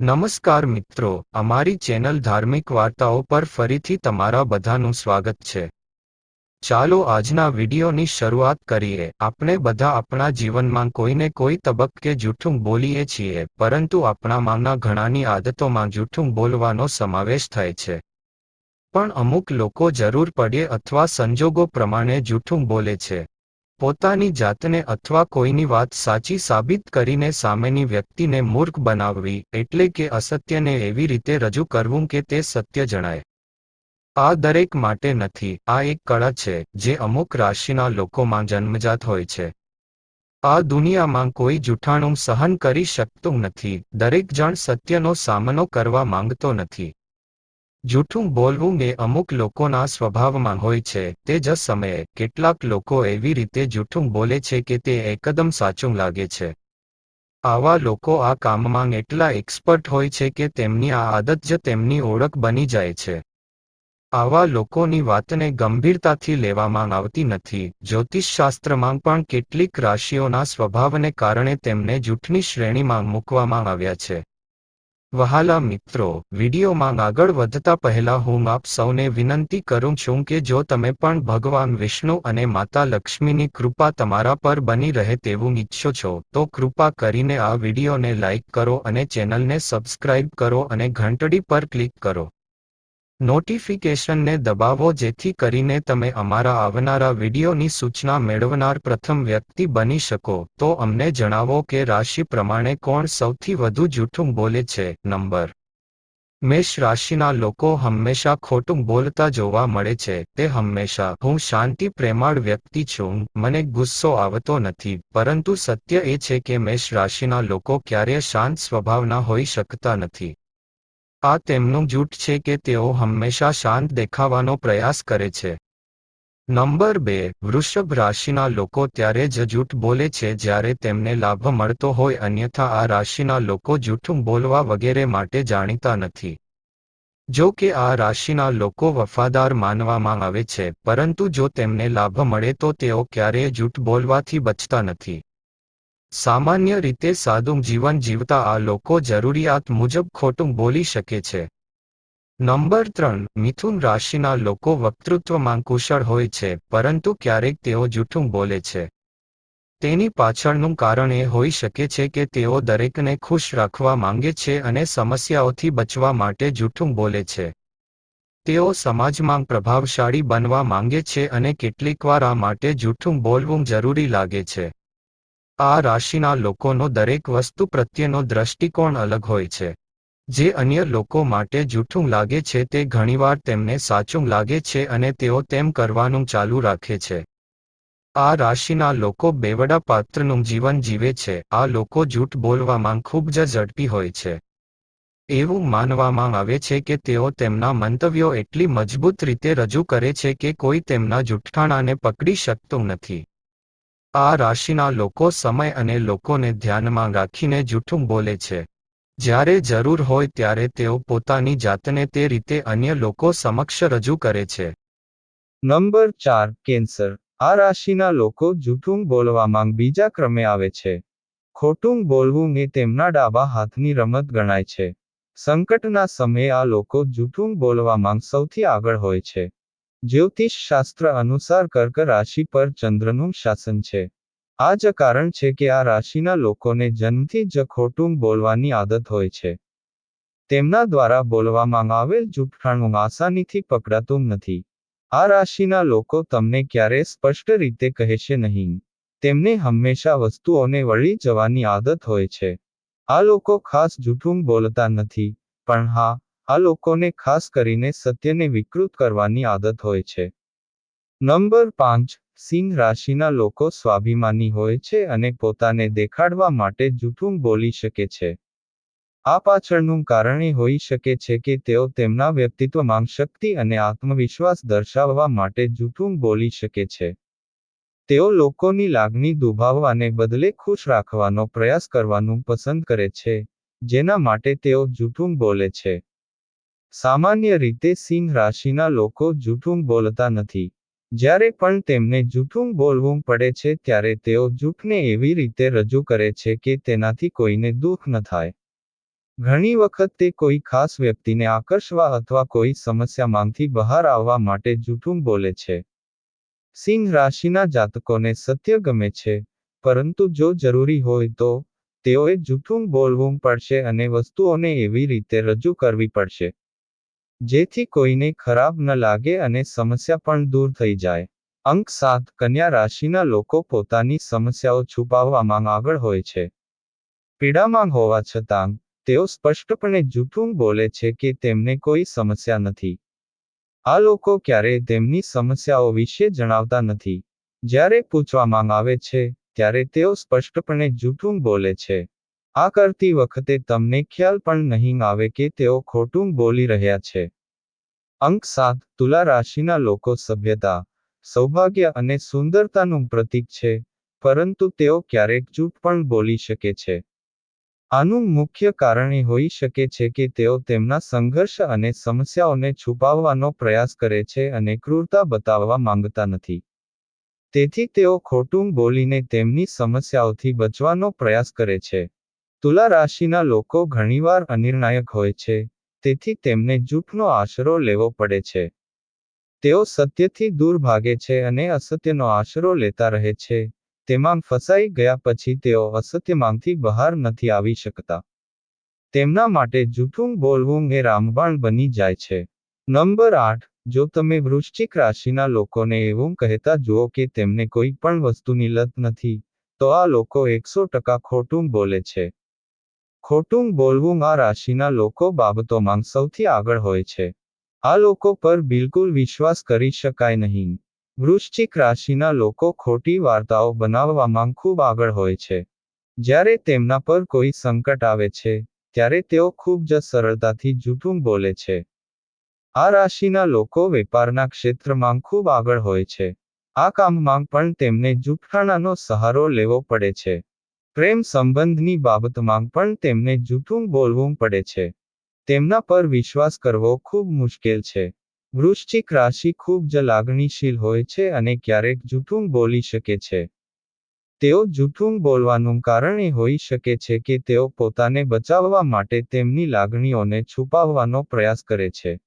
નમસ્કાર મિત્રો, અમારી ચેનલ ધાર્મિક વાર્તાઓ પર ફરીથી તમારા બધાનું સ્વાગત છે. ચાલો આજના વિડીયોની શરૂઆત કરીએ. આપણે બધા આપણા જીવનમાં કોઈને કોઈ તબક્કે જૂઠું બોલીએ છીએ, પરંતુ આપણામાંના ઘણાની આદતોમાં જૂઠું બોલવાનો સમાવેશ થાય છે. પણ અમુક લોકો જરૂર પડે અથવા સંજોગો પ્રમાણે જૂઠું બોલે છે. પોતાની જાતને અથવા કોઈની વાત સાચી સાબિત કરીને સામેની વ્યક્તિને મૂર્ખ બનાવવી એટલે કે અસત્યને એવી રીતે રજૂ કરવું કે તે સત્ય જણાય. આ દરેક માટે નથી, આ એક કળા છે, જે અમુક રાશિના લોકોમાં જન્મજાત હોય છે. આ દુનિયામાં કોઈ જૂઠાણું સહન કરી શકતું નથી, દરેક જણ સત્યનો સામનો કરવા માંગતો નથી. જૂઠું બોલવું એ અમુક લોકોના સ્વભાવમાં હોય છે. તે જ સમયે કેટલાક લોકો એવી રીતે જૂઠું બોલે છે કે તે એકદમ સાચું લાગે છે. આવા લોકો આ કામમાં એટલા એક્સપર્ટ હોય છે કે તેમની આ આદત જ તેમની ઓળખ બની જાય છે. આવા લોકોની વાતને ગંભીરતાથી લેવામાં આવતી નથી. જ્યોતિષશાસ્ત્રમાં પણ કેટલીક રાશિઓના સ્વભાવને કારણે તેમને જૂઠની શ્રેણીમાં મૂકવામાં આવ્યા છે. વહાલા મિત્રો, વિડીયોમાં આગળ વધતા પહેલા હું આપ સૌને વિનંતી કરું છું કે જો તમે પણ ભગવાન વિષ્ણુ અને માતા લક્ષ્મીની કૃપા તમારા પર બની રહે તેવું ઈચ્છો છો, તો કૃપા કરીને આ વિડીયોને લાઇક કરો અને ચેનલને સબસ્ક્રાઇબ કરો અને ઘંટડી પર ક્લિક કરો. નોટિફિકેશનને દબાવો જેથી કરીને તમે અમારા આવનારા વિડીયોની સૂચના મેળવનાર પ્રથમ વ્યક્તિ બની શકો. તો અમને જણાવો કે રાશિ પ્રમાણે કોણ સૌથી વધુ જૂઠું બોલે છે? નંબર. મેષ રાશિના લોકો હંમેશા ખોટું બોલતા જોવા મળે છે. તે હંમેશા, હું શાંતિ પ્રેમાળ વ્યક્તિ છું. મને ગુસ્સો આવતો નથી. પરંતુ સત્ય એ છે કે મેષ રાશિના લોકો ક્યારેય શાંત સ્વભાવના હોઈ શકતા નથી. આ તેમનું જૂઠ છે કે તેઓ હંમેશા શાંત દેખાવાનો પ્રયાસ કરે છે. નંબર બે, વૃષભ રાશિના લોકો ત્યારે જ જૂઠ બોલે છે જ્યારે તેમને લાભ મળતો હોય અન્યથા આ રાશિના લોકો જૂઠું બોલવા વગેરે માટે જાણીતા નથી. જો કે આ રાશિના લોકો વફાદાર માનવામાં આવે છે, પરંતુ જો તેમને લાભ મળે તો તેઓ ક્યારેય જૂઠ બોલવાથી બચતા નથી. સામાન્ય રીતે સાદું જીવન જીવતા આ લોકો જરૂરિયાત મુજબ ખોટું બોલી શકે છે. નંબર ત્રણ, મિથુન રાશિના લોકો વક્તૃત્વમાં કુશળ હોય છે, પરંતુ ક્યારેક તેઓ જૂઠું બોલે છે. તેની પાછળનું કારણ એ હોઈ શકે છે કે તેઓ દરેકને ખુશ રાખવા માંગે છે અને સમસ્યાઓથી બચવા માટે જૂઠું બોલે છે. તેઓ સમાજમાં પ્રભાવશાળી બનવા માંગે છે અને કેટલીકવાર આ માટે જૂઠું બોલવું જરૂરી લાગે છે. આ રાશિના લોકોનો દરેક વસ્તુ પ્રત્યેનો દ્રષ્ટિકોણ અલગ હોય છે. જે અન્ય લોકો માટે જૂઠું લાગે છે તે ઘણીવાર તેમને સાચું લાગે છે અને તેઓ તેમ કરવાનું ચાલુ રાખે છે. આ રાશિના લોકો બેવડા પાત્રનું જીવન જીવે છે. આ લોકો જૂઠ બોલવામાં ખૂબ જ ઝડપી હોય છે. એવું માનવામાં આવે છે કે તેઓ તેમના મંતવ્યો એટલી મજબૂત રીતે રજૂ કરે છે કે કોઈ તેમના જૂઠાણાને પકડી શકતું નથી. આ રાશિના લોકો સમય અને લોકોને ધ્યાનમાં રાખીને જૂઠું બોલે છે. જ્યારે જરૂર હોય ત્યારે તેઓ પોતાની જાતને તે રીતે અન્ય લોકો સમક્ષ રજૂ કરે છે. નંબર ચાર, કેન્સર. આ રાશિના લોકો જૂઠું બોલવામાં બીજા ક્રમે આવે છે. ખોટું બોલવું એ તેમના ડાબા હાથની રમત ગણાય છે. સંકટના સમયે આ લોકો જૂઠું બોલવામાં સૌથી આગળ હોય છે. જ્યોતિષ શાસ્ત્ર અનુસાર કર્ક રાશિ પર ચંદ્રનું શાસન છે. આ જ કારણ છે કે આ રાશિના લોકોને જન્મથી જ ખોટું બોલવાની આદત હોય છે. તેમના દ્વારા બોલવામાં આવેલ જૂઠાણું આસાનીથી પકડાતું નથી. આ રાશિના લોકો તમને ક્યારેય સ્પષ્ટ રીતે કહેશે નહીં. તેમને હંમેશા વસ્તુઓને વળી જવાની આદત હોય છે. આ લોકો ખાસ જૂઠું બોલતા નથી. પણ હા આ લોકોને ખાસ કરીને સત્યને વિકૃત કરવાની આદત હોય છે. નંબર પાંચ, સિંહ રાશિના લોકો સ્વાભિમાની હોય છે અને પોતાને દેખાડવા માટે જૂઠું બોલી શકે છે. આ પાછળનું કારણ એ હોઈ શકે છે કે તેઓ તેમના વ્યક્તિત્વમાં શક્તિ અને આત્મવિશ્વાસ દર્શાવવા માટે જૂઠું બોલી શકે છે. તેઓ લોકોની લાગણી દુભાવવાને બદલે ખુશ રાખવાનો પ્રયાસ કરવાનું પસંદ કરે છે, જેના માટે તેઓ જૂઠું બોલે છે. સામાન્ય રીતે સિંહ રાશિના લોકો જૂઠું બોલતા નથી. જ્યારે પણ તેમને જૂઠું બોલવું પડે છે ત્યારે તેઓ જૂઠને એવી રીતે રજૂ કરે છે કે તેનાથી કોઈને દુઃખ ન થાય. ઘણી વખત તે કોઈ ખાસ વ્યક્તિને આકર્ષવા અથવા કોઈ સમસ્યામાંથી બહાર આવવા માટે જૂઠું બોલે છે. સિંહ રાશિના જાતકોને સત્ય ગમે છે, પરંતુ જો જરૂરી હોય તો તેઓએ જૂઠું બોલવું પડશે અને વસ્તુઓને એવી રીતે રજૂ કરવી પડશે. જેથી કોઈને ખરાબ ન લાગે અને સમસ્યા પણ દૂર થઈ જાય. અંક સાત, કન્યા રાશિના લોકો પોતાની સમસ્યાઓ છુપાવવામાં આગળ હોય છે. પીડામાં હોવા છતાં, તેઓ સ્પષ્ટપણે જૂઠું બોલે છે કે તેમને કોઈ સમસ્યા નથી. આ લોકો ક્યારેય તેમની સમસ્યાઓ વિશે જણાવતા નથી. જ્યારે પૂછવામાં આવે છે, ત્યારે તેઓ સ્પષ્ટપણે જૂઠું બોલે છે. આ કરતી વખતે તમને ખ્યાલ પણ નહીં આવે કે તેઓ ખોટું બોલી રહ્યા છે. અંક સાત, તુલા રાશિના લોકો સભ્યતા, સૌભાગ્ય અને સુંદરતાનું પ્રતીક છે, પરંતુ તેઓ ક્યારેક જૂઠ પણ બોલી શકે છે. આનું મુખ્ય કારણ એ હોઈ શકે છે કે તેઓ તેમના સંઘર્ષ અને સમસ્યાઓને છુપાવવાનો પ્રયાસ કરે છે અને ક્રૂરતા બતાવવા માંગતા નથી. તેથી તેઓ ખોટું બોલીને તેમની સમસ્યાઓથી બચવાનો પ્રયાસ કરે છે. તુલા રાશિના લોકો ઘણીવાર અનિર્ણાયક હોય છે, તેથી તેમને જૂઠનો આશરો લેવો પડે છે. તેઓ સત્યથી દૂર ભાગે છે અને અસત્યનો આશરો લેતા રહે છે, તેમાં ફસાઈ ગયા પછી તેઓ અસત્યમાંથી બહાર નથી આવી શકતા. તેમના માટે જૂઠું બોલવું એ રામબાણ બની જાય છે. નંબર આઠ, જો તમે વૃશ્ચિક રાશિના લોકોને એવું કહેતા જુઓ કે તેમને કોઈ પણ વસ્તુની લત નથી, તો આ લોકો એકસો ટકા ખોટું બોલે છે. ખોટું બોલવું આ રાશિના લોકો બાબતોમાં સૌથી આગળ હોય છે. આ લોકો પર બિલકુલ વિશ્વાસ કરી શકાય નહીં. વૃશ્ચિક રાશિના લોકો ખોટી વાર્તાઓ બનાવવામાં ખૂબ આગળ હોય છે. જ્યારે તેમના પર કોઈ સંકટ આવે છે, ત્યારે તેઓ ખૂબ જ સરળતાથી જૂઠું બોલે છે. આ રાશિના લોકો વેપારના ક્ષેત્રમાં ખૂબ આગળ હોય છે. આ કામમાં પણ તેમને જૂઠાણાનો સહારો લેવો પડે છે. પ્રેમ સંબંધની બાબતમાં પણ તેમને જૂઠું બોલવું પડે છે. તેમના પર વિશ્વાસ કરવો ખૂબ મુશ્કેલ છે. વૃશ્ચિક રાશિ ખૂબ જ લાગણીશીલ હોય છે અને ક્યારેક જૂઠું બોલી શકે છે. તેઓ જૂઠું બોલવાનું કારણ એ હોઈ શકે છે કે તેઓ પોતાને બચાવવા માટે તેમની લાગણીઓને છુપાવવાનો પ્રયાસ કરે છે.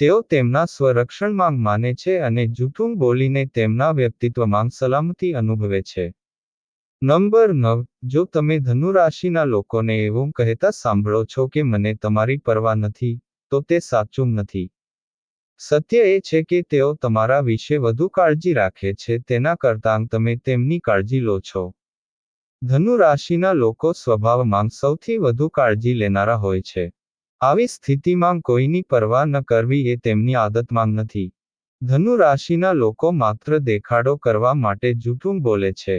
તેઓ તેમના સ્વરક્ષણમાં માને છે અને જૂઠું બોલીને તેમના વ્યક્તિત્વમાં સલામતી અનુભવે છે. નંબર નવ, જો તમે ધનુ રાશિના લોકોને એવું કહેતા સાંભળો છો કે મને તમારી પરવા નથી, તો તે સાચું નથી. સત્ય એ છે કે તેઓ તમારા વિશે વધુ કાળજી રાખે છે, તેના કરતાં તમે તેમની કાળજી લો છો. ધનુ રાશિના લોકો સ્વભાવમાં સૌથી વધુ કાળજી લેનારા હોય છે. આવી સ્થિતિમાં કોઈની પરવા ન કરવી એ તેમની આદતમાં નથી. ધનુ રાશિના લોકો માત્ર દેખાડો કરવા માટે જૂઠું બોલે છે.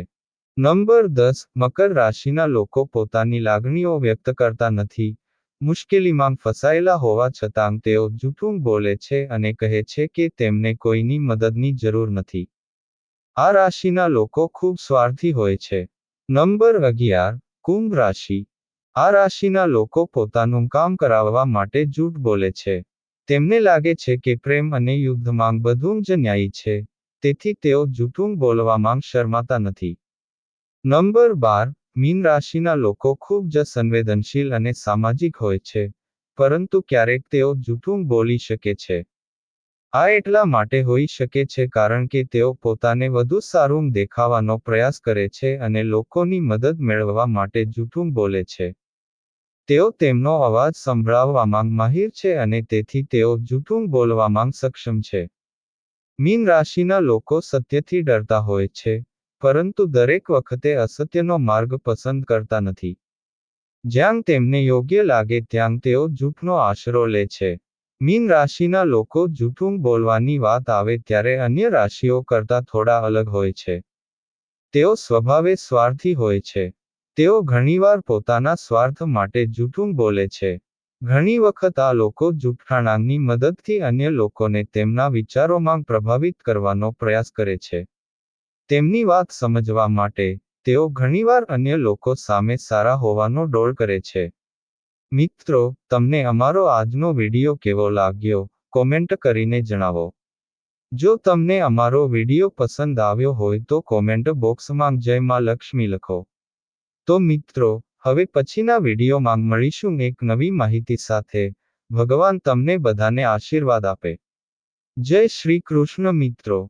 નંબર દસ, મકર રાશિના લોકો પોતાની લાગણીઓ વ્યક્ત કરતા નથી. મુશ્કેલીમાં ફસાયેલા હોવા છતાં તેઓ જૂઠું બોલે છે અને કહે છે કે તેમને કોઈની મદદની જરૂર નથી. આ રાશિના લોકો ખૂબ સ્વાર્થી હોય છે. નંબર અગિયાર, કુંભ રાશિ. આ રાશિના લોકો પોતાનું કામ કરાવવા માટે જૂઠ બોલે છે. તેમને લાગે છે કે પ્રેમ અને યુદ્ધમાં બધું જ ન્યાયી છે. તેથી તેઓ જૂઠું બોલવામાં શરમાતા નથી. નંબર બાર, મીન રાશિના લોકો ખૂબ જ સંવેદનશીલ અને સામાજિક હોય છે, પરંતુ ક્યારેક તેઓ જૂઠું બોલી શકે છે. આ એટલા માટે હોઈ શકે છે કારણ કે તેઓ પોતાને વધુ સારું દેખાવાનો પ્રયાસ કરે છે અને લોકોની મદદ મેળવવા માટે જૂઠું બોલે છે. તેઓ તેમનો અવાજ સંભળાવવામાં માહિર છે અને તેથી તેઓ જૂઠું બોલવામાં સક્ષમ છે. મીન રાશિના લોકો સત્યથી ડરતા હોય છે પરંતુ દરેક વખતે અસત્યનો માર્ગ પસંદ કરતા નથી. જ્યાં તેમને યોગ્ય લાગે ત્યાં તેઓ જૂઠનો આશરો લે છે. મીન રાશિના લોકો જૂઠું બોલવાની વાત આવે ત્યારે અન્ય રાશિઓ કરતા થોડા અલગ હોય છે. તેઓ સ્વભાવે સ્વાર્થી હોય છે. તેઓ ઘણીવાર પોતાના સ્વાર્થ માટે જૂઠું બોલે છે. ઘણી વખત આ લોકો જૂઠાણાની મદદથી અન્ય લોકોને તેમના વિચારોમાં પ્રભાવિત કરવાનો પ્રયાસ કરે છે. તેમની વાત સમજવા માટે, તેઓ ઘણીવાર અન્ય લોકો સામે સારા હોવાનો ડોળ કરે છે. મિત્રો, તમને અમારો આજનો વીડિયો કેવો લાગ્યો, કોમેન્ટ કરીને જણાવો. જો તમને અમારો વીડિયો પસંદ આવ્યો હોય તો કોમેન્ટ બોક્સમાં જય માં લક્ષ્મી લખો. તો મિત્રો, હવે પછીના વિડીયોમાં મળીશું એક નવી માહિતી સાથે. ભગવાન તમને બધાને આશીર્વાદ આપે. જય શ્રી કૃષ્ણ મિત્રો.